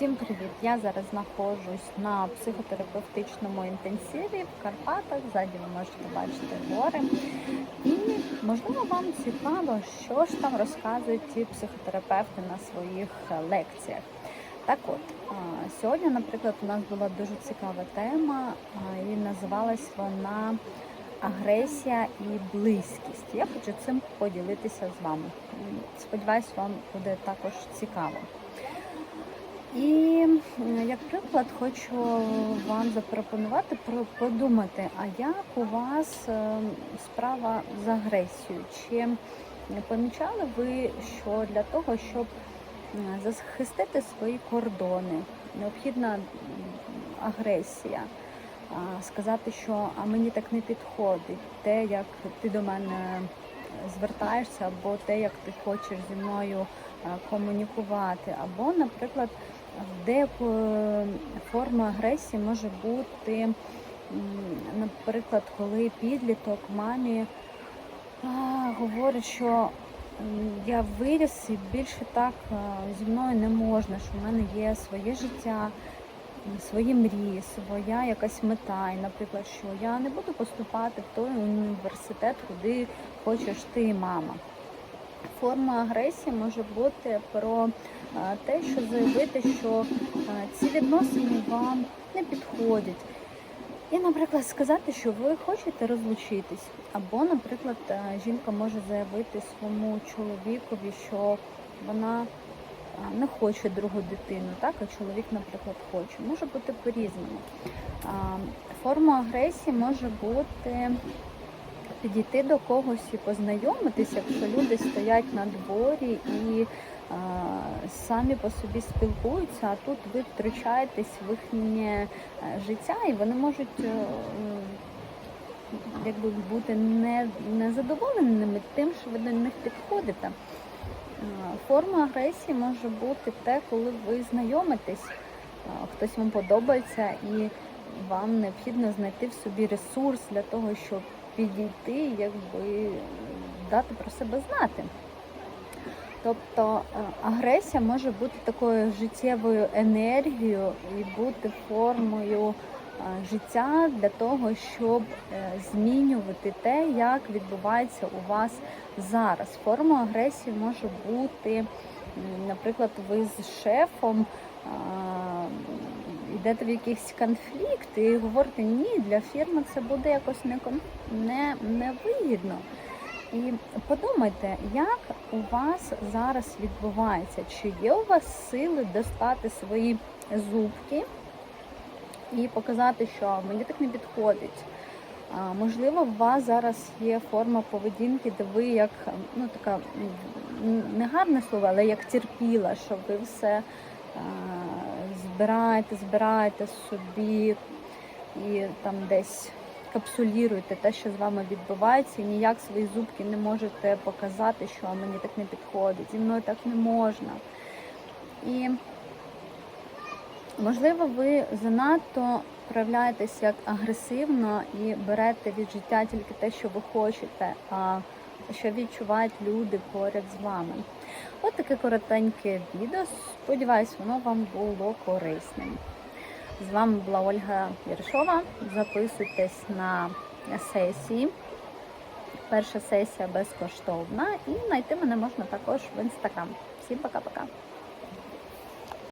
Всім привіт! Я зараз знаходжусь на психотерапевтичному інтенсиві в Карпатах. Ззаді ви можете бачити гори. І можливо вам цікаво, що ж там розказують ті психотерапевти на своїх е, лекціях. Так от, сьогодні, наприклад, у нас була дуже цікава тема, і називалась вона Агресія і близькість. Я хочу цим поділитися з вами. Сподіваюсь, вам буде також цікаво. І як приклад хочу вам запропонувати про подумати, а як у вас е, справа з агресією? Чи помічали ви, що для того, щоб захистити свої кордони, необхідна агресія? Сказати, що а мені так не підходить, те, як ти до мене звертаєшся, або те, як ти хочеш зі мною комунікувати, або, наприклад, деяку форма агресії може бути, наприклад, коли підліток мамі говорить, що я виріс і більше так зі мною не можна, що в мене є своє життя, свої мрії, своя якась мета. І, наприклад, що я не буду поступати в той університет, куди хочеш ти, мама. Форма агресії може бути про е, те, що заявити, що ці відносини вам не підходять. І, наприклад, сказати, що ви хочете розлучитись. Або, наприклад, жінка може заявити своєму чоловікові, що вона не хоче другу дитину, так, а чоловік, наприклад, хоче. Може бути по-різному. Форма агресії може бути підійти до когось і познайомитися, якщо люди стоять на дворі і самі по собі спілкуються, а тут ви втручаєтесь в їхнє е, життя, і вони можуть е, якби бути не, незадоволеними тим, що ви до них підходите. Е, Форма агресії може бути те, коли ви знайомитесь, е, хтось вам подобається і вам необхідно знайти в собі ресурс для того, щоб підійти, якби дати про себе знати. Тобто е, агресія може бути такою життєвою енергією і бути формою е, життя для того, щоб е, змінювати те, як відбувається у вас зараз. Форма агресії може бути, наприклад, ви з шефом йдете в якийсь конфлікт і говорите, ні, для фірми це буде якось не, кон- не. І подумайте, як у вас зараз відбувається, чи є у вас сили достати свої зубки і показати, що мені так не підходить. А, можливо, у вас зараз є форма поведінки, де ви як ну така м, не гарне слово, але як терпіла, що ви все а, збираєте, збираєте собі і там десь капсулюєте те, що з вами відбувається, і ніяк свої зубки не можете показати, що мені так не підходить, зі мною так не можна. І можливо, ви занадто проявляєтесь як агресивно і берете від життя тільки те, що ви хочете, а що відчувають люди поряд з вами. От таке коротеньке відео. Сподіваюсь, воно вам було корисним. З вами була Ольга Єршова. Записуйтесь на сесії. Перша сесія безкоштовна і знайти мене можна також в інстаграм. Всім пока-пока.